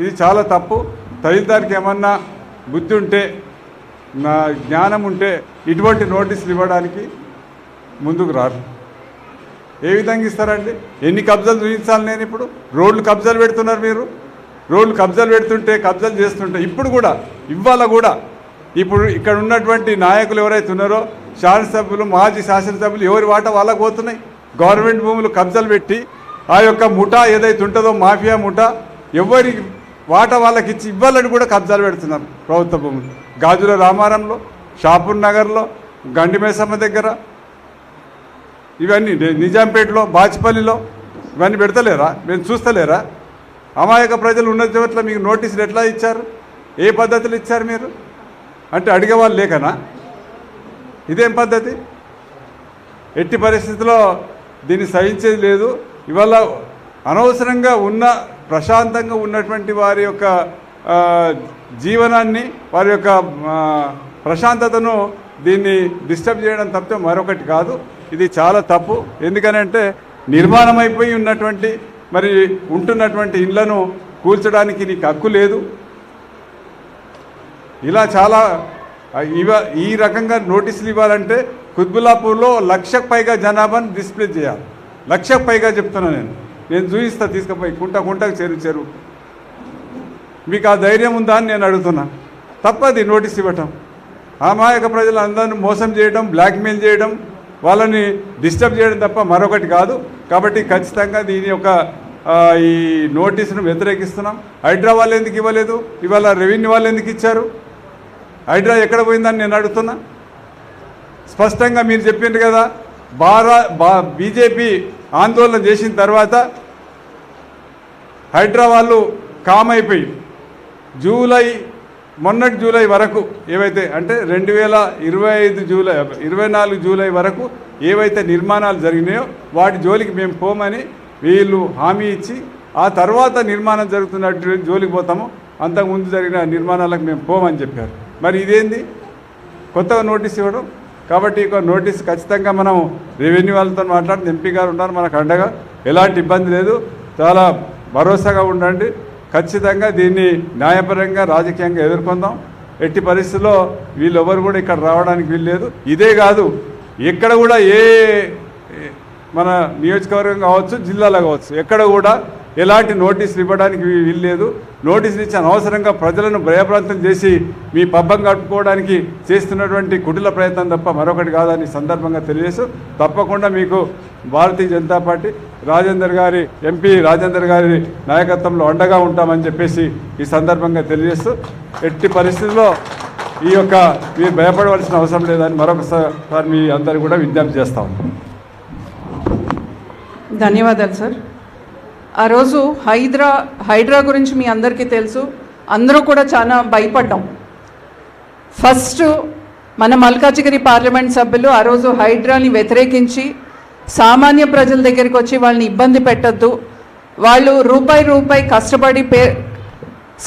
ఇది చాలా తప్పు. తల్లిదారికి ఏమన్నా బుద్ధి ఉంటే నా జ్ఞానం ఉంటే ఇటువంటి నోటీసులు ఇవ్వడానికి ముందుకు రారు. ఏ విధంగా ఇస్తారండి? ఎన్ని కబ్జాలు చూపించాలి నేను ఇప్పుడు? రోడ్లు కబ్జాలు పెడుతున్నారు మీరు? రోడ్లు కబ్జాలు పెడుతుంటే కబ్జాలు చేస్తుంటే ఇప్పుడు కూడా ఇవాళ కూడా ఇప్పుడు ఇక్కడ ఉన్నటువంటి నాయకులు ఎవరైతే ఉన్నారో శాసనసభ్యులు మాజీ శాసనసభ్యులు ఎవరి వాట వాళ్ళకు పోతున్నాయి. గవర్నమెంట్ భూములు కబ్జాలు పెట్టి ఆ యొక్క ముఠా ఏదైతే ఉంటుందో మాఫియా ముఠా ఎవరి వాట వాళ్ళకి ఇచ్చి ఇవ్వాలని కూడా కబ్జాలు పెడుతున్నారు ప్రభుత్వ భూములు. గాజుల రామారంలో షాపూర్ నగర్లో గండిమేసమ్మ దగ్గర. ఇవన్నీ నిజాంపేటలో బాచిపల్లిలో ఇవన్నీ పెడతలేరా? మేము చూస్తలేరా? అమాయక ప్రజలు ఉన్న చోట్ల మీకు నోటీసులు ఎట్లా ఇచ్చారు? ఏ పద్ధతులు ఇచ్చారు మీరు? అంటే అడిగే వాళ్ళు లేకనా? ఇదేం పద్ధతి? ఎట్టి పరిస్థితుల్లో దీన్ని సహించేది లేదు. ఇవాళ అనవసరంగా ఉన్న ప్రశాంతంగా ఉన్నటువంటి వారి యొక్క జీవనాన్ని వారి యొక్క ప్రశాంతతను దీన్ని డిస్టర్బ్ చేయడం తప్పితే మరొకటి కాదు. ఇది చాలా తప్పు. ఎందుకనంటే నిర్మాణం అయిపోయి ఉన్నటువంటి మరి ఉంటున్నటువంటి ఇళ్ళను కూల్చడానికి నీకు హక్కు లేదు. ఇలా చాలా ఇవ ఈ రకంగా నోటీసులు ఇవ్వాలంటే కుత్బుల్లాపూర్లో లక్షకు పైగా జనాభాను డిస్ప్లే చేయాలి. లక్షకు పైగా చెప్తున్నాను నేను. నేను చూపిస్తా తీసుకుపోయి. కుంట కుంటకు చెరువు చెరువు మీకు ఆ ధైర్యం ఉందా అని నేను అడుగుతున్నా. తప్పది నోటీస్ ఇవ్వటం. అమాయక ప్రజలందరినీ మోసం చేయడం బ్లాక్మెయిల్ చేయడం వాళ్ళని డిస్టర్బ్ చేయడం తప్ప మరొకటి కాదు. కాబట్టి ఖచ్చితంగా దీని యొక్క ఈ నోటీసును వ్యతిరేకిస్తున్నాం. హైడ్రా వాళ్ళు ఎందుకు ఇవ్వలేదు? ఇవాళ రెవెన్యూ వాళ్ళు ఎందుకు ఇచ్చారు? హైడ్రా ఎక్కడ పోయిందని నేను అడుగుతున్నా. స్పష్టంగా మీరు చెప్పిండ్రు కదా బారా బా బీజేపీ ఆందోళన చేసిన తర్వాత హైడ్రా కామ్ అయిపోయి జూలై మొన్నటి జూలై వరకు ఏవైతే అంటే రెండు వేల ఇరవై ఐదు జూలై ఇరవై నాలుగు జూలై వరకు ఏవైతే నిర్మాణాలు జరిగినాయో వాటి జోలికి మేము పోమని వీళ్ళు హామీ ఇచ్చి ఆ తర్వాత నిర్మాణం జరుగుతున్నటువంటి జోలికి పోతాము. అంతకుముందు జరిగిన నిర్మాణాలకు మేము పోమని చెప్పారు. మరి ఇదేంది? కొత్తగా నోటీస్ ఇవ్వడం కాబట్టి ఇక నోటీస్ ఖచ్చితంగా మనం రెవెన్యూ వాళ్ళతో మాట్లాడి ఎంపీ గారు ఉన్నారు మనకు అండగా. ఎలాంటి ఇబ్బంది లేదు. చాలా భరోసాగా ఉండండి. ఖచ్చితంగా దీన్ని న్యాయపరంగా రాజకీయంగా ఎదుర్కొందాం. ఎట్టి పరిస్థితుల్లో వీళ్ళెవరు కూడా ఇక్కడ రావడానికి వీల్లేదు ఇదే కాదు ఎక్కడ కూడా ఏ ఏ- మన నియోజకవర్గం కావచ్చు జిల్లాలో కావచ్చు ఎక్కడ కూడా ఎలాంటి నోటీసులు ఇవ్వడానికి వీ- వీల్లేదు. నోటీసులు ఇచ్చి అనవసరంగా ప్రజలను భయప్రాంతం చేసి మీ పబ్బం కట్టుకోవడానికి చేస్తున్నటువంటి కుటిల ప్రయత్నం తప్ప మరొకటి కాదని సందర్భంగా తెలియజేస్తూ తప్పకుండా మీకు భారతీయ జనతా పార్టీ రాజేందర్ గారి ఎంపీ రాజేందర్ గారి నాయకత్వంలో అండగా ఉంటామని చెప్పేసి ఈ సందర్భంగా తెలియజేస్తూ ఎట్టి పరిస్థితుల్లో ఈ యొక్క మీరు భయపడవలసిన అవసరం లేదని మరొకసారి మీ అందరూ కూడా విజ్ఞప్తి చేస్తాం ధన్యవాదాలు సార్. ఆ రోజు హైదరా హైడ్రా గురించి మీ అందరికీ తెలుసు. అందరూ కూడా చాలా భయపడ్డాం. ఫస్ట్ మన మల్కాజిగిరి పార్లమెంట్ సభ్యులు ఆ రోజు హైడ్రాని వ్యతిరేకించి సామాన్య ప్రజల దగ్గరికి వచ్చి వాళ్ళని ఇబ్బంది పెట్టద్దు. వాళ్ళు రూపాయి రూపాయి కష్టపడి పే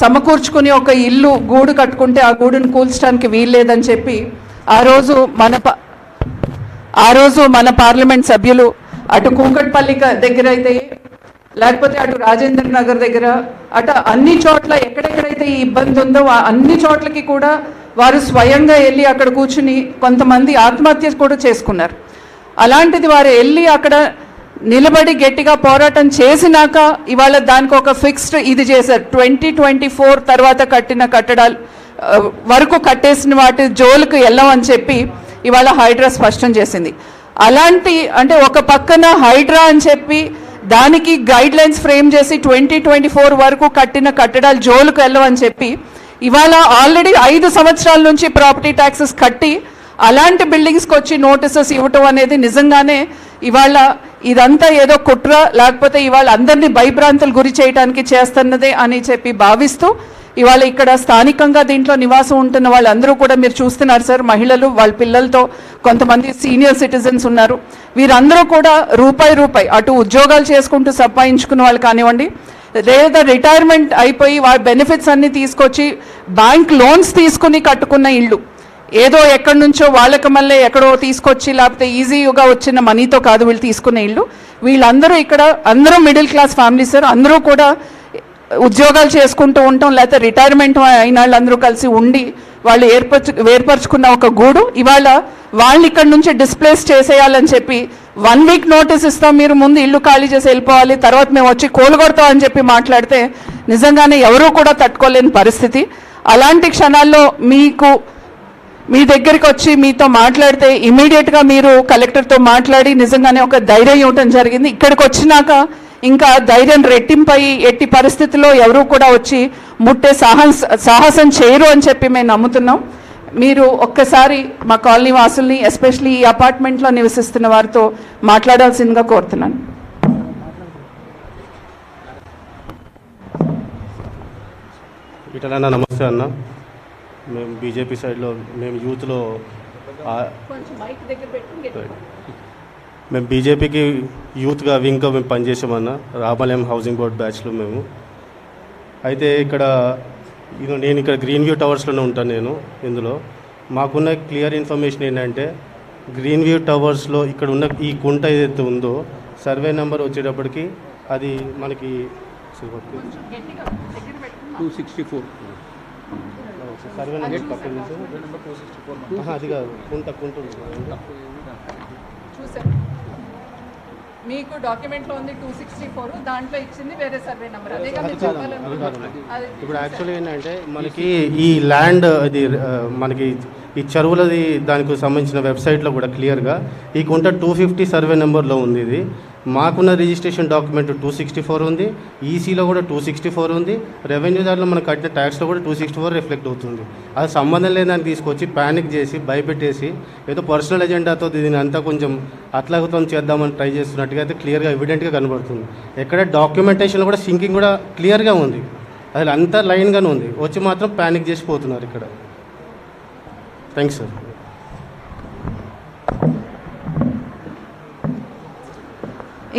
సమకూర్చుకుని ఒక ఇల్లు గూడు కట్టుకుంటే ఆ గూడును కూల్చడానికి వీల్లేదని చెప్పి ఆ రోజు మన ఆ రోజు మన పార్లమెంట్ సభ్యులు అటు కూకట్పల్లి దగ్గర అయితే లేకపోతే అటు రాజేంద్ర నగర్ దగ్గర అటు అన్ని చోట్ల ఎక్కడెక్కడైతే ఈ ఇబ్బంది ఉందో అన్ని చోట్లకి కూడా వారు స్వయంగా వెళ్ళి అక్కడ కూర్చుని కొంతమంది ఆత్మహత్య కూడా చేసుకున్నారు. అలాంటిది వారు వెళ్ళి అక్కడ నిలబడి గట్టిగా పోరాటం చేసినాక ఇవాళ దానికి ఒక ఫిక్స్డ్ ఇది చేశారు. ట్వంటీ ట్వంటీ ఫోర్ తర్వాత కట్టిన కట్టడాలు వరకు కట్టేసిన వాటి జోలుకు వెళ్ళమని చెప్పి ఇవాళ హైడ్రా స్పష్టం చేసింది. అలాంటి అంటే ఒక పక్కన హైడ్రా అని చెప్పి దానికి గైడ్ లైన్స్ ఫ్రేమ్ చేసి ట్వంటీ ట్వంటీ ఫోర్ వరకు కట్టిన కట్టడాలు జోలుకు వెళ్ళవని చెప్పి ఇవాళ ఆల్రెడీ ఐదు సంవత్సరాల నుంచి ప్రాపర్టీ ట్యాక్సెస్ కట్టి అలాంటి బిల్డింగ్స్కి వచ్చి నోటీసెస్ ఇవ్వటం అనేది నిజంగానే ఇవాళ ఇదంతా ఏదో కుట్ర లేకపోతే ఇవాళ అందరినీ భయభ్రాంతులు గురి చేయడానికి చేస్తున్నదే అని చెప్పి భావిస్తూ ఇవాళ ఇక్కడ స్థానికంగా దీంట్లో నివాసం ఉంటున్న వాళ్ళందరూ కూడా మీరు చూస్తున్నారు సార్ మహిళలు వాళ్ళ పిల్లలతో కొంతమంది సీనియర్ సిటిజన్స్ ఉన్నారు. వీరందరూ కూడా రూపాయి రూపాయి అటు ఉద్యోగాలు చేసుకుంటూ సంపాదించుకున్న వాళ్ళు కానివ్వండి లేదా రిటైర్మెంట్ అయిపోయి వాళ్ళ బెనిఫిట్స్ అన్ని తీసుకొచ్చి బ్యాంక్ లోన్స్ తీసుకుని కట్టుకున్న ఇళ్ళు ఏదో ఎక్కడి నుంచో వాళ్ళకి మళ్ళీ ఎక్కడో తీసుకొచ్చి లేకపోతే ఈజీగా వచ్చిన మనీతో కాదు వీళ్ళు తీసుకునే ఇల్లు. వీళ్ళందరూ ఇక్కడ అందరూ మిడిల్ క్లాస్ ఫ్యామిలీ సార్ అందరూ కూడా ఉద్యోగాలు చేసుకుంటూ ఉంటాం లేకపోతే రిటైర్మెంట్ అయిన వాళ్ళందరూ కలిసి ఉండి వాళ్ళు ఏర్పరచు ఏర్పరచుకున్న ఒక గూడు ఇవాళ వాళ్ళని ఇక్కడ నుంచి డిస్ప్లేస్ చేసేయాలని చెప్పి వన్ వీక్ నోటీస్ ఇస్తాం మీరు ముందు ఇల్లు ఖాళీ చేసి వెళ్ళిపోవాలి తర్వాత మేము వచ్చి కోలుగొడతాం అని చెప్పి మాట్లాడితే నిజంగానే ఎవరూ కూడా తట్టుకోలేని పరిస్థితి. అలాంటి క్షణాల్లో మీకు మీ దగ్గరికి వచ్చి మీతో మాట్లాడితే ఇమీడియట్గా మీరు కలెక్టర్తో మాట్లాడి నిజంగానే ఒక ధైర్యం ఇవ్వటం జరిగింది. ఇక్కడికి వచ్చినాక ఇంకా ధైర్యం రెట్టింపై ఎట్టి పరిస్థితుల్లో ఎవరూ కూడా వచ్చి ముట్టే సాహస సాహసం చేయరు అని చెప్పి మేము నమ్ముతున్నాం. మీరు ఒక్కసారి మా కాలనీ వాసుల్ని ఎస్పెషలీ ఈ అపార్ట్మెంట్లో నివసిస్తున్న వారితో మాట్లాడాల్సిందిగా కోరుతున్నాను. ఇటలన్న నమస్తే అన్న. మేము బీజేపీ సైడ్లో మేము యూత్లో ఆ- మేము బీజేపీకి యూత్గా వింగ్గా మేము పనిచేసామన్న. రామాలయం హౌసింగ్ బోర్డ్ బ్యాచ్లో మేము. అయితే ఇక్కడ నేను ఇక్కడ గ్రీన్ వ్యూ టవర్స్లోనే ఉంటాను నేను ఇందులో. మాకున్న క్లియర్ ఇన్ఫర్మేషన్ ఏంటంటే గ్రీన్ వ్యూ టవర్స్లో ఇక్కడ ఉన్న ఈ కుంట ఏదైతే ఉందో సర్వే నెంబర్ వచ్చేటప్పటికి అది మనకి two sixty four. Survey number అది కాదు. కుంట కుంట మీకు డాక్యుమెంట్లో ఉంది టూ సిక్స్టీ ఫోర్ దాంట్లో ఇచ్చింది వేరే సర్వే నెంబర్ అదే అది అది. ఇప్పుడు యాక్చువల్గా ఏంటంటే మనకి ఈ ల్యాండ్ ఆ, మనకి ఈ చెరువులది దానికి సంబంధించిన వెబ్సైట్లో కూడా క్లియర్గా ఈ కుంట టూ ఫిఫ్టీ సర్వే నెంబర్లో ఉంది ఇది. మాకున్న registration document two sixty four ఉంది ఈసీలో కూడా టూ సిక్స్టీ ఫోర్ ఉంది రెవెన్యూ దాంట్లో మనం కట్టిన ట్యాక్స్లో కూడా టూ సిక్స్టీ ఫోర్ రిఫ్లెక్ట్ అవుతుంది. అది సంబంధం లేదని తీసుకొచ్చి ప్యానిక్ చేసి భయపెట్టేసి ఏదో పర్సనల్ ఎజెండాతో దీని అంతా కొంచెం అట్లాగతం చేద్దామని ట్రై చేస్తున్నట్టుగా అయితే క్లియర్గా ఎవిడెంట్గా కనబడుతుంది. ఎక్కడ డాక్యుమెంటేషన్ కూడా సింకింగ్ కూడా క్లియర్గా ఉంది. అసలు అంతా లైన్గానే ఉంది. వచ్చి మాత్రం ప్యానిక్ చేసి పోతున్నారు ఇక్కడ. Thanks sir.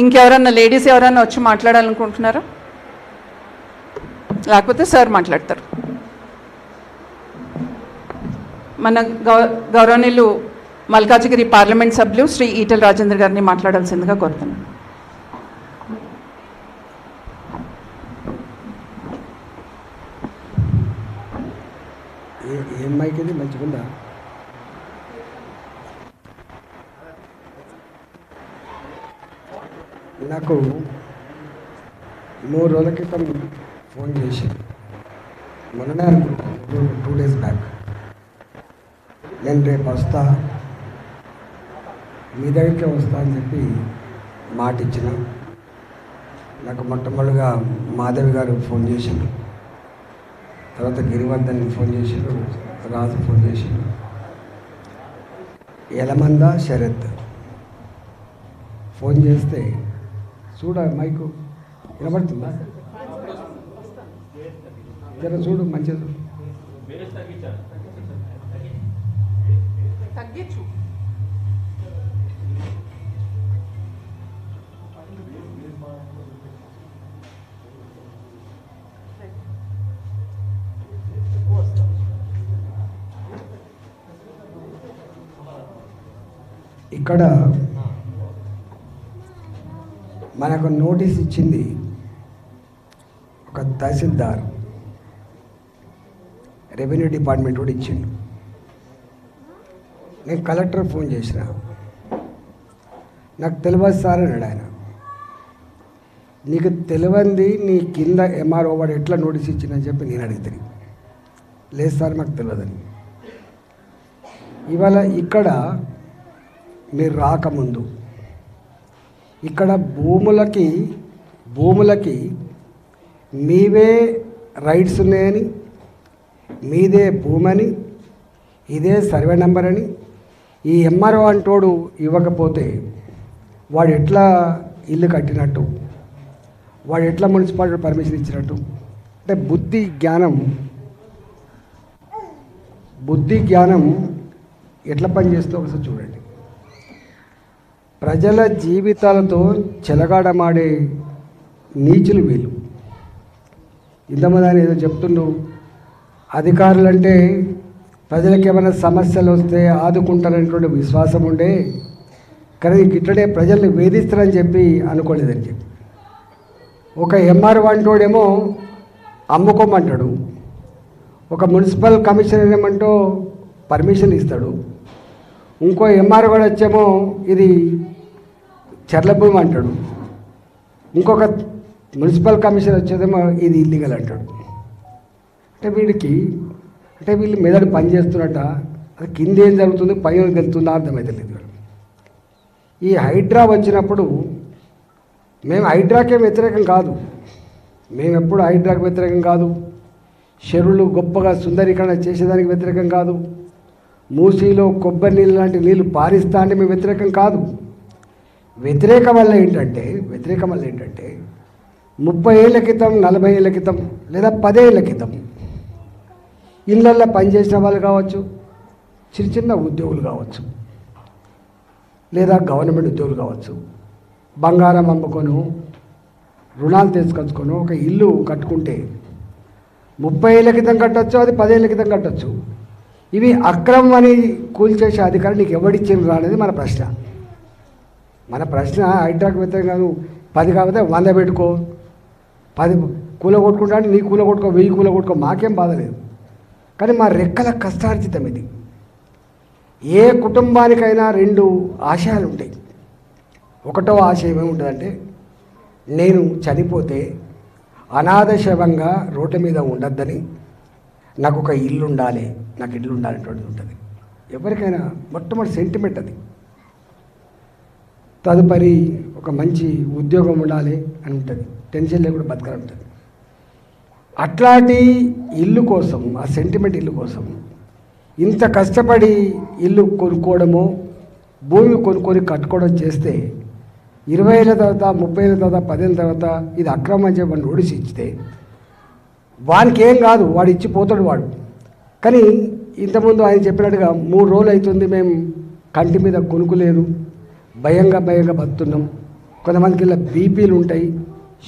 ఇంకెవరన్నా లేడీస్ ఎవరన్నా వచ్చి మాట్లాడాలనుకుంటున్నారా? లేకపోతే సార్ మాట్లాడతారు. మన గౌ గౌరవనీయులు మల్కాజిగిరి పార్లమెంట్ సభ్యులు శ్రీ ఈటల రాజేంద్ర గారిని మాట్లాడాల్సిందిగా కోరుతున్నాను. ఏం మైక్ ఇది? మంచిగుందా? నాకు మూడు రోజుల క్రితం ఫోన్ చేసి మొన్ననే అనుకుంటాను టూ డేస్ బ్యాక్. నేను రేపు వస్తా మీ దగ్గరికి వస్తా అని చెప్పి మాట ఇచ్చిన నాకు మొట్టమొదటిగా మాధవి గారు ఫోన్ చేశారు. తర్వాత గిరివర్ధన్ ఫోన్ చేశారు రాజు ఫోన్ చేసిండు ఎలమంద శరత్ ఫోన్ చేస్తే చూడ మైకు? వినబడుతుందా? జర చూడు చూడు. తగ్గించు. ఇక్కడ మనకు నోటీస్ ఇచ్చింది ఒక తహసీల్దార్. రెవెన్యూ డిపార్ట్మెంట్ కూడా ఇచ్చిండు. నేను కలెక్టర్ ఫోన్ చేసిన. నాకు తెలియదు సార్ అన్నాడు ఆయన. నీకు తెలియంది నీ కింద ఎంఆర్ఓ వాడు ఎట్లా నోటీస్ ఇచ్చిందని చెప్పి నేను అడిగితే. లేదు సార్ మాకు తెలియదని ఇవాళ ఇక్కడ మీరు రాకముందు ఇక్కడ భూములకి భూములకి మీవే రైట్స్ ఉన్నాయని మీదే భూమని ఇదే సర్వే నెంబర్ అని ఈ ఎంఆర్ఓ అంటోడు ఇవ్వకపోతే వాడు ఎట్లా ఇల్లు కట్టినట్టు? వాడు ఎట్లా మున్సిపాలిటీ పర్మిషన్ ఇచ్చినట్టు? అంటే బుద్ధి జ్ఞానం బుద్ధి జ్ఞానం ఎట్లా పనిచేస్తుందో ఒకసారి చూడండి. ప్రజల జీవితాలతో చెలగాడమాడే నీచులు వీళ్ళు. ఇంతమంది ఆయన ఏదో చెప్తుండు అధికారులంటే ప్రజలకు ఏమైనా సమస్యలు వస్తే ఆదుకుంటారనేటువంటి విశ్వాసం ఉండే కానీ ఇట్లనే ప్రజల్ని వేధిస్తారని చెప్పి అనుకోలేదని చెప్పి. ఒక ఎంఆర్ వంటోడేమో అమ్ముకోమంటాడు. ఒక మున్సిపల్ కమిషనర్ ఏమంటో పర్మిషన్ ఇస్తాడు. ఇంకో ఎంఆర్ కూడా వచ్చేమో ఇది చెర్ల భూమి అంటాడు. ఇంకొక మున్సిపల్ కమిషనర్ వచ్చేదేమో ఇది ఇల్లీగల్ అంటాడు. అంటే వీడికి అంటే వీళ్ళు మెదడు పని చేస్తున్నట్ట అది కింద ఏం జరుగుతుంది పైన ఏం అర్థమైతే లేదు ఈ హైడ్రా వచ్చినప్పుడు మేము హైడ్రాకే వ్యతిరేకం కాదు. మేము ఎప్పుడు హైడ్రాకి వ్యతిరేకం కాదు. చెరువులు గొప్పగా సుందరీకరణ చేసేదానికి వ్యతిరేకం కాదు. మూసీలో కొబ్బరి నీళ్ళు లాంటి నీళ్ళు పారిస్తా అంటే మేము వ్యతిరేకం కాదు. వ్యతిరేకం వల్ల ఏంటంటే వ్యతిరేకం వల్ల ఏంటంటే ముప్పై ఏళ్ళ క్రితం నలభై ఏళ్ళ క్రితం లేదా పదేళ్ళ క్రితం ఇళ్ళల్లో పనిచేసిన వాళ్ళు కావచ్చు చిన్న చిన్న ఉద్యోగులు కావచ్చు లేదా గవర్నమెంట్ ఉద్యోగులు కావచ్చు బంగారం అమ్ముకొను రుణాలు తీసుకొచ్చుకొని ఒక ఇల్లు కట్టుకుంటే ముప్పై ఏళ్ళ క్రితం కట్టొచ్చు అది పదేళ్ళ క్రితం కట్టొచ్చు. ఇవి అక్రమం అని కూల్చేసే అధికారం నీకు ఎవడిచ్చిండ్రు అనేది మన ప్రశ్న. మన ప్రశ్న హైడ్రాక్ వ్యతిరేకంగా పది కాకపోతే వంద పెట్టుకో. పది కూల కొట్టుకుంటా నీ కూల కొట్టుకో వెయ్యి కూల కొట్టుకో మాకేం బాధలేదు కానీ మా రెక్కల కష్టార్జితం ఇది. ఏ కుటుంబానికైనా రెండు ఆశయాలు ఉంటాయి ఒకటో ఆశయం ఏముంటుందంటే నేను చనిపోతే అనాథ శవంగా రోడ్ల మీద ఉండొద్దని నాకు ఒక ఇల్లు ఉండాలి నాకు ఇల్లు ఉండాలనేటువంటిది ఉంటుంది. ఎవరికైనా మొట్టమొదటి సెంటిమెంట్ అది. తదుపరి ఒక మంచి ఉద్యోగం ఉండాలి అని ఉంటుంది. టెన్షన్ లేకుండా బతకాలి ఉంటుంది. అట్లాంటి ఇల్లు కోసం ఆ సెంటిమెంట్ ఇల్లు కోసం ఇంత కష్టపడి ఇల్లు కొనుక్కోవడము భూమి కొనుక్కొని కట్టుకోవడం చేస్తే ఇరవై ఏళ్ళ తర్వాత ముప్పై ఏళ్ళ తర్వాత పదేళ్ళ తర్వాత ఇది అక్రమం చెప్పి వాడిని ఓడిసి ఇచ్చితే వానికి ఏం కాదు వాడు ఇచ్చి పోతాడు వాడు. కానీ ఇంతకుముందు ఆయన చెప్పినట్టుగా మూడు రోజులు అవుతుంది మేము కంటి మీద కొనుక్కులేదు భయంగా భయంగా బతున్నాం కొంతమందికి ఇలా బీపీలు ఉంటాయి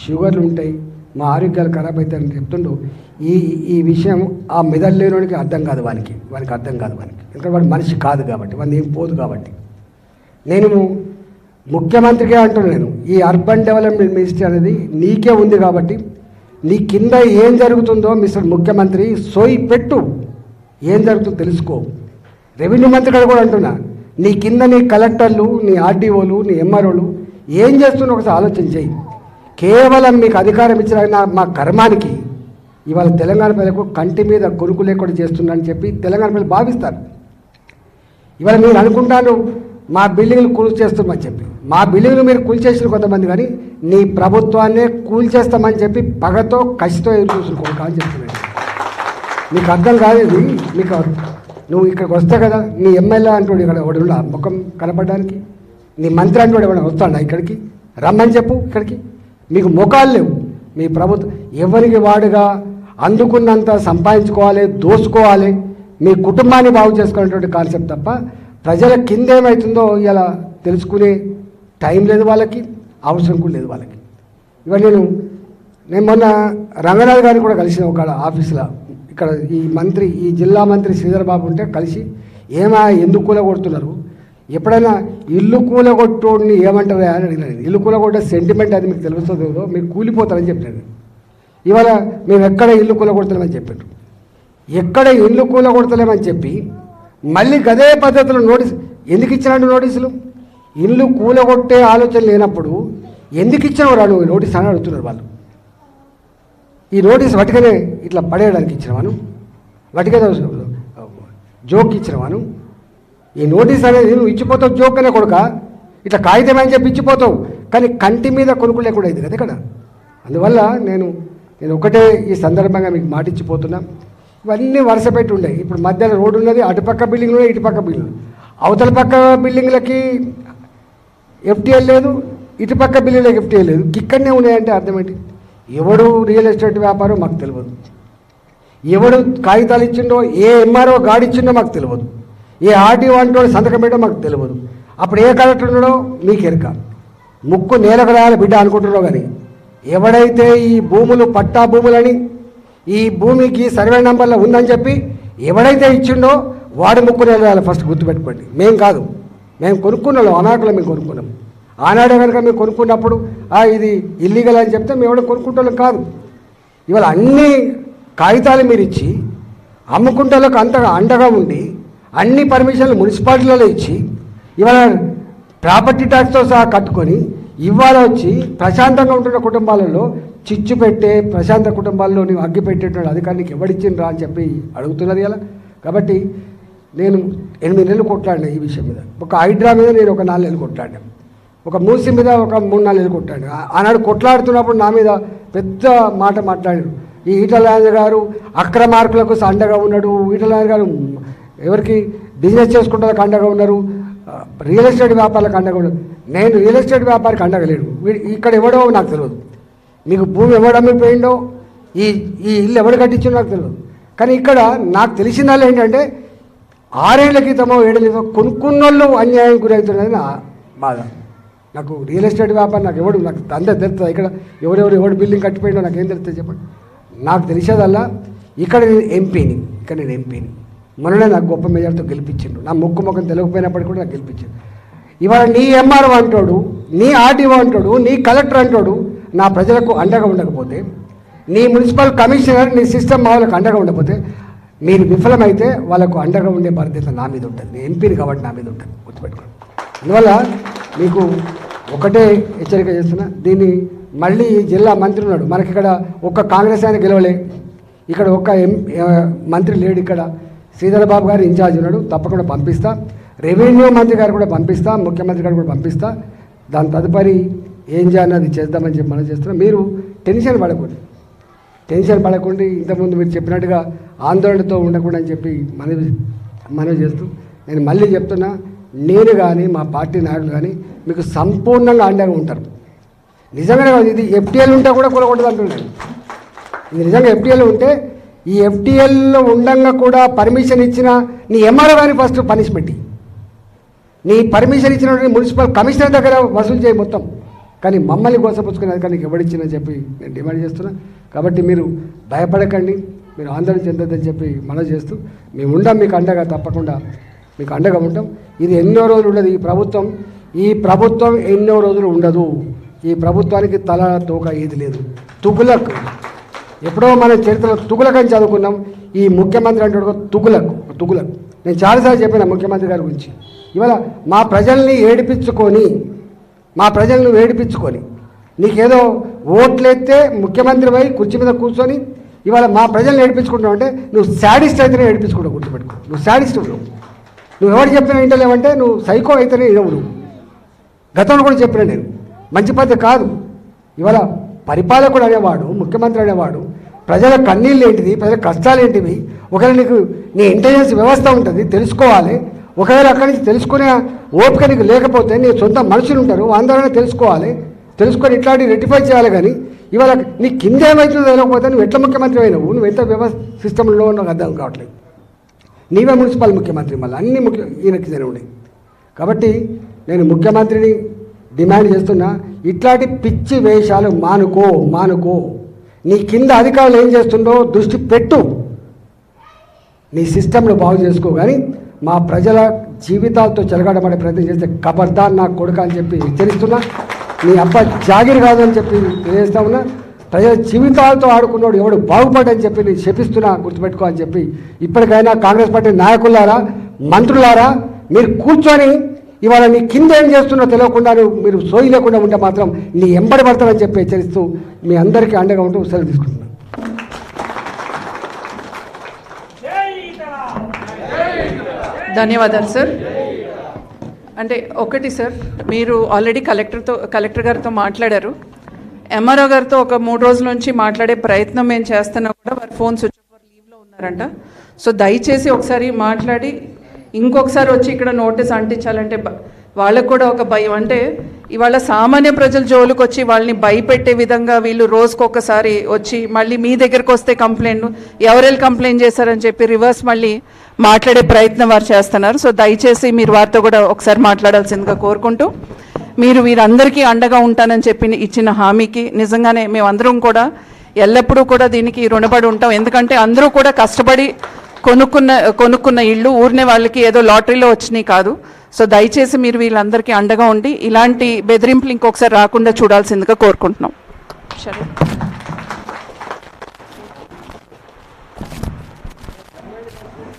షుగర్లు ఉంటాయి మా ఆరోగ్యాలు ఖరాబ్ అవుతాయని చెప్తుండు. ఈ ఈ విషయం ఆ మెదడు లేనివాడికి అర్థం కాదు వానికి వానికి అర్థం కాదు వానికి. ఎందుకంటే వాడు మనిషి కాదు కాబట్టి వాడిని ఏం పోదు కాబట్టి. నేను ముఖ్యమంత్రికే అంటున్నాను నేను ఈ అర్బన్ డెవలప్మెంట్ మినిస్ట్రీ అనేది నీకే ఉంది కాబట్టి నీ కింద ఏం జరుగుతుందో మిస్టర్ ముఖ్యమంత్రి సోయి పెట్టు. ఏం జరుగుతుందో తెలుసుకో. రెవెన్యూ మంత్రి గారు కూడా అంటున్నా నీ కింద నీ కలెక్టర్లు నీ ఆర్డీఓలు నీ ఎంఆర్ఓలు ఏం చేస్తున్నా ఒకసారి ఆలోచన చేయి. కేవలం మీకు అధికారం ఇచ్చిన మా కర్మానికి ఇవాళ తెలంగాణ ప్రజలకు కంటి మీద కొరుకు లేకుండా చేస్తున్నా చెప్పి తెలంగాణ ప్రజలు భావిస్తారు. ఇవాళ మీరు అనుకుంటాను మా బిల్డింగ్లు కూల్చేస్తామని చెప్పి. మా బిల్డింగ్లు మీరు కూల్చేసిన కొంతమంది కానీ నీ ప్రభుత్వాన్నే కూల్చేస్తామని చెప్పి పగతో కసితో ఎదురు చూసిన కొడుకు అని చెప్తున్నాను నీకు అర్థం కాలేదు. నీకు నువ్వు ఇక్కడికి వస్తే కదా నీ ఎమ్మెల్యే అంటాడు ఇక్కడ ఒకడు ముఖం కనపడడానికి. నీ మంత్రి అంటాడు ఎవడ వస్తాడా ఇక్కడికి? రమ్మని చెప్పు ఇక్కడికి. మీకు ముఖాలు లేవు. మీ ప్రభుత్వం ఎవరికి వాడుగా అందుకున్నంత సంపాదించుకోవాలి దోసుకోవాలి మీ కుటుంబాన్ని బాగు చేసుకునేటువంటి కాన్సెప్ట్ తప్ప ప్రజల కింద ఏమవుతుందో ఇలా తెలుసుకునే టైం లేదు వాళ్ళకి అవసరం కూడా లేదు వాళ్ళకి. ఇవాళ నేను నేను మొన్న రంగనాథ్ గారిని కూడా కలిసిన ఒక ఆఫీసులో ఇక్కడ ఈ మంత్రి ఈ జిల్లా మంత్రి శ్రీధర్ బాబు ఉంటే కలిసి ఏమా ఎందుకు కూలగొడుతున్నారు? ఎప్పుడైనా ఇల్లు కూలగొట్టోడిని ఏమంటారు అని అడిగినాను ఇల్లు కూలగొట్టే సెంటిమెంట్ అది మీకు తెలుస్తుందో లేదో మీరు కూలిపోతారని చెప్పాను ఇవాళ మేము ఎక్కడ ఇల్లు కూలగొడతలేమని చెప్పారు ఎక్కడ ఇల్లు కూలగొడతలేమని చెప్పి మళ్ళీ గదే పద్ధతిలో నోటీస్ ఎందుకు ఇచ్చినాడు నోటీసులు? ఇల్లు కూలగొట్టే ఆలోచన లేనప్పుడు ఎందుకు ఇచ్చినవారు నోటీస్ అని అడుగుతున్నారు వాళ్ళు. ఈ నోటీస్ వటికనే ఇట్లా పడేయడానికి ఇచ్చినవాను వటికే జోక్ ఇచ్చినవాను ఈ నోటీస్ అనేది నువ్వు ఇచ్చిపోతావు జోక్ అనే కొడుక? ఇట్లా కాగితం అని చెప్పి ఇచ్చిపోతావు. కానీ కంటి మీద కొనుక్కు లేకుండా అయింది కదా ఇక్కడ. అందువల్ల నేను నేను ఒకటే ఈ సందర్భంగా మీకు మాటిచ్చిపోతున్నా. ఇవన్నీ వరుస పెట్టి ఉండే. ఇప్పుడు మధ్యలో రోడ్డు ఉన్నది అటుపక్క బిల్డింగ్ ఉన్నాయి ఇటుపక్క బిల్డింగ్ అవతల పక్క బిల్డింగ్లకి ఎఫ్టీఎల్ లేదు ఇటుపక్క బిల్డింగ్లకి ఎఫ్టీఎల్ లేదు. ఇక్కడనే ఉన్నాయంటే అర్థం ఏంటి? ఎవడు రియల్ ఎస్టేట్ వ్యాపారం మాకు తెలియదు ఎవడు కాగితాలు ఇచ్చిండో ఏ ఎంఆర్ఓ గాడి ఇచ్చిండో మాకు తెలియదు ఏ ఆర్డీఓ అంటో సంతకం పెట్టో మాకు తెలియదు అప్పుడు ఏ కలెక్టర్ ఉన్నాడో మీకు ఎరక. ముక్కు నేలకు రాయాలి బిడ్డ అనుకుంటున్నావు కానీ ఎవడైతే ఈ భూములు పట్టా భూములని ఈ భూమికి సర్వే నెంబర్లో ఉందని చెప్పి ఎవడైతే ఇచ్చిండో వాడి ముక్కు నేల రాయాలి ఫస్ట్ గుర్తుపెట్టుకోండి. మేం కాదు. మేము కొనుక్కున్నాం అనాకులు మేము కొనుక్కున్నాం. ఆనాడే కనుక మేము కొనుక్కున్నప్పుడు ఇది ఇల్లీగల్ అని చెప్తే మేము ఎవడో కొనుక్కుంటాం కాదు. ఇవాళ అన్ని కాగితాలు మీరు ఇచ్చి అమ్ముకుంటలకు అంతగా అండగా ఉండి అన్ని పర్మిషన్లు మున్సిపాలిటీలలో ఇచ్చి ఇవాళ ప్రాపర్టీ ట్యాక్స్తో సహా కట్టుకొని ఇవాళ వచ్చి ప్రశాంతంగా ఉంటున్న కుటుంబాలలో చిచ్చు పెట్టే ప్రశాంత కుటుంబాల్లో నువ్వు అగ్గి పెట్టేటువంటి అధికారానికి ఎవడిచ్చిండ్రా అని చెప్పి అడుగుతున్నది ఇలా కాబట్టి నేను ఎనిమిది నెలలు కొట్లాడినా ఈ విషయం మీద. ఒక హైడ్రా మీద నేను ఒక నాలుగు నెలలు కొట్లాడినా. ఒక మూసి మీద ఒక మూడు నాలుగు కొట్టాడు. ఆనాడు కొట్లాడుతున్నప్పుడు నా మీద పెద్ద మాట మాట్లాడాడు. ఈ ఈటలాయన గారు అక్రమార్కులకు అండగా ఉన్నాడు. ఈటలాయన గారు ఎవరికి బిజినెస్ చేసుకుంటారు అండగా ఉన్నారు. రియల్ ఎస్టేట్ వ్యాపారాలకు అండగా ఉన్నారు. నేను రియల్ ఎస్టేట్ వ్యాపారికి అండగలేడు వీ- ఇక్కడ ఎవడో నాకు తెలియదు. మీకు భూమి ఎవడు ఈ ఈ ఇల్లు ఎవడు కట్టించో నాకు తెలియదు. కానీ ఇక్కడ నాకు తెలిసిందల్లా ఏంటంటే ఆరేళ్ళ క్రితమో ఏడేళ్ళ క్రితమో కొనుక్కున్నోళ్ళు అన్యాయం గురవుతున్నది నా బాధ. నాకు రియల్ ఎస్టేట్ వ్యాపారం నాకు ఎవడు నాకు అందరు తెలుస్తుంది? ఇక్కడ ఎవరెవరు ఎవడు బిల్డింగ్ కట్టిపోయిండో నాకు ఏం తెలుస్తుంది చెప్పండి. నాకు తెలిసేదల్లా ఇక్కడ నేను ఎంపీని ఇక్కడ నేను ఎంపీని. మొన్ననే నాకు గొప్ప మెజార్టీతో గెలిపించిండు. నా ముక్కు ముఖం తెలియకపోయినప్పటికీ కూడా నాకు గెలిపించిండు. ఇవాళ నీ ఎంఆర్ఓ అంటాడు నీ ఆర్టీఓ అంటాడు నీ కలెక్టర్ అంటాడు నా ప్రజలకు అండగా ఉండకపోతే నీ మున్సిపల్ కమిషనర్ నీ సిస్టమ్ మా వాళ్ళకి అండగా ఉండకపోతే మీరు విఫలమైతే వాళ్ళకు అండగా ఉండే బాధ్యత నా మీద ఉంటుంది. నేను ఎంపీని కాబట్టి నా మీద ఉంటుంది. గుర్తుపెట్టుకోండి. అందువల్ల మీకు ఒకటే హెచ్చరిక చేస్తున్నా. దీన్ని మళ్ళీ జిల్లా మంత్రి ఉన్నాడు. మనకి ఇక్కడ ఒక్క కాంగ్రెస్ ఆయన గెలవలే. ఇక్కడ ఒక్క ఎం మంత్రి లేడు ఇక్కడ. శ్రీధర్ బాబు గారు ఇన్ఛార్జ్ ఉన్నాడు. తప్పకుండా పంపిస్తా. రెవెన్యూ మంత్రి గారు కూడా పంపిస్తా. ముఖ్యమంత్రి గారు కూడా పంపిస్తా. దాని తదుపరి ఏం చేయాలన్నది చేద్దామని చెప్పి మనం చేస్తున్నాం. మీరు టెన్షన్ పడకూడదు టెన్షన్ పడకుండా. ఇంతకుముందు మీరు చెప్పినట్టుగా ఆందోళనతో ఉండకుండా అని చెప్పి మనవి మనవి చేస్తూ నేను మళ్ళీ చెప్తున్నా. నేను కానీ మా పార్టీ నాయకులు కానీ మీకు సంపూర్ణంగా అండగా ఉంటారు. నిజంగానే కాదు, ఇది ఎఫ్టీఎల్ ఉంటే కూడా కొలగొట్టదు అంటున్నాను ఇది నిజంగా ఎఫ్టీఎల్ ఉంటే ఈ ఎఫ్టీఎల్లో ఉండంగా కూడా పర్మిషన్ ఇచ్చిన నీ ఎంఆర్ఓ కానీ ఫస్ట్ పనిష్మెంట్ నీ పర్మిషన్ ఇచ్చిన మున్సిపల్ కమిషనర్ దగ్గర వసూలు చేయి మొత్తం. కానీ మమ్మల్ని కోసపుచ్చుకునే కానీ ఎవడిచ్చిందని చెప్పి నేను డిమాండ్ చేస్తున్నా. కాబట్టి మీరు భయపడకండి మీరు ఆందోళన చెందొద్దని చెప్పి మనం చేస్తూ మేము ఉండం మీకు అండగా తప్పకుండా మీకు అండగా ఉంటాం. ఇది ఎన్నో రోజులు ఉండదు. ఈ ప్రభుత్వం ఈ ప్రభుత్వం ఎన్నో రోజులు ఉండదు. ఈ ప్రభుత్వానికి తల తోక ఏది లేదు. తుగులక్. ఎప్పుడో మన చరిత్రలో తుగులక్ అని చదువుకున్నాం. ఈ ముఖ్యమంత్రి అంటే తుగులక్ తుగులక్. నేను చాలాసార్లు చెప్పిన ముఖ్యమంత్రి గారి గురించి. ఇవాళ మా ప్రజల్ని ఏడిపించుకొని మా ప్రజలను ఏడిపించుకొని నీకేదో ఓట్లెత్తే ముఖ్యమంత్రి పోయి కుర్చీ మీద కూర్చొని ఇవాళ మా ప్రజల్ని ఏడిపించుకుంటావు అంటే నువ్వు శాడిస్ట్ అయితేనే ఏడిపించుకుంటావు గుర్తుపెట్టుకో. నువ్వు శాడిస్ట్ నువ్వు నువ్వు ఎవరు చెప్పినా వింటలేవంటే నువ్వు సైకో అయితేనే ఇవ్వవు నువ్వు గతంలో కూడా చెప్పిన నేను. మంచి పద్ధతి కాదు. ఇవాళ పరిపాలకుడు అనేవాడు ముఖ్యమంత్రి అనేవాడు ప్రజల కన్నీళ్ళు ఏంటిది ప్రజల కష్టాలు ఏంటివి? ఒకవేళ నీకు నీ ఇంటెలిజెన్స్ వ్యవస్థ ఉంటుంది తెలుసుకోవాలి. ఒకవేళ అక్కడి నుంచి తెలుసుకునే ఓపిక నీకు లేకపోతే నీ సొంత మనుషులు ఉంటారు అందరూ తెలుసుకోవాలి. తెలుసుకొని ఇట్లాంటివి రెటిఫై చేయాలి కానీ ఇవాళ నీ కింద ఏమవుతుందో తెలియకపోతే నువ్వు ఎట్లా ముఖ్యమంత్రి అయినావు? నువ్వు ఎంత వ్యవస్థ సిస్టంలో ఉన్నావు అర్థం కావట్లేదు. నీవే మున్సిపల్ ముఖ్యమంత్రి మళ్ళీ. అన్ని ముఖ్య ఈయనకి జరిగి కాబట్టి నేను ముఖ్యమంత్రిని డిమాండ్ చేస్తున్నా ఇట్లాంటి పిచ్చి వేషాలు మానుకో మానుకో. నీ కింద అధికారులు ఏం చేస్తుండో దృష్టి పెట్టు. నీ సిస్టమ్ను బాగు చేసుకో కానీ మా ప్రజల జీవితాలతో చెలగాడబడే ప్రయత్నం చేస్తే కబర్దార్ నా కొడుకు అని చెప్పి హెచ్చరిస్తున్నా. నీ అబ్బ జాగిరి కాదు అని చెప్పి తెలియజేస్తా ఉన్నా. ప్రజల జీవితాలతో ఆడుకున్నాడు ఎవడు బాగుపడని చెప్పి నేను శపిస్తున్నా గుర్తుపెట్టుకో అని చెప్పి ఇప్పటికైనా కాంగ్రెస్ పార్టీ నాయకులారా మంత్రులారా మీరు కూర్చొని ఇవాళ నీ కింద ఏం చేస్తున్నా తెలియకుండా నువ్వు మీరు సోయి లేకుండా ఉంటే మాత్రం నీ ఎంబడి పడతానని చెప్పి హెచ్చరిస్తూ మీ అందరికీ అండగా ఉంటూ సెలవు తీసుకుంటున్నాను. ధన్యవాదాలు సార్. అంటే ఒకటి సార్ మీరు ఆల్రెడీ కలెక్టర్తో కలెక్టర్ గారితో మాట్లాడారు. ఎంఆర్ఓ గారితో ఒక మూడు రోజుల నుంచి మాట్లాడే ప్రయత్నం మేము చేస్తున్నా కూడా వారి ఫోన్ స్విచ్ ఆఫ్ లీవ్లో ఉన్నారంట. సో దయచేసి ఒకసారి మాట్లాడి ఇంకొకసారి వచ్చి ఇక్కడ నోటీస్ అంటించాలంటే వాళ్ళకు కూడా ఒక భయం. అంటే ఇవాళ సామాన్య ప్రజల జోలికి వచ్చి వాళ్ళని భయపెట్టే విధంగా వీళ్ళు రోజుకొకసారి వచ్చి మళ్ళీ మీ దగ్గరకు వస్తే కంప్లైంట్ ఎవరెళ్ళి కంప్లైంట్ చేశారని చెప్పి రివర్స్ మళ్ళీ మాట్లాడే ప్రయత్నం వారు చేస్తున్నారు. సో దయచేసి మీరు వారితో కూడా ఒకసారి మాట్లాడాల్సిందిగా కోరుకుంటూ మీరు వీరందరికీ అండగా ఉంటానని చెప్పి ఇచ్చిన హామీకి నిజంగానే మేమందరం కూడా ఎల్లప్పుడూ కూడా దీనికి రుణపడి ఉంటాం. ఎందుకంటే అందరూ కూడా కష్టపడి కొనుక్కున్న కొనుక్కున్న ఇళ్ళు ఊరినే వాళ్ళకి ఏదో లాటరీలో వచ్చినాయి కాదు. సో దయచేసి మీరు వీళ్ళందరికీ అండగా ఉండి ఇలాంటి బెదిరింపులు ఇంకొకసారి రాకుండా చూడాల్సిందిగా కోరుకుంటున్నాం. సరే.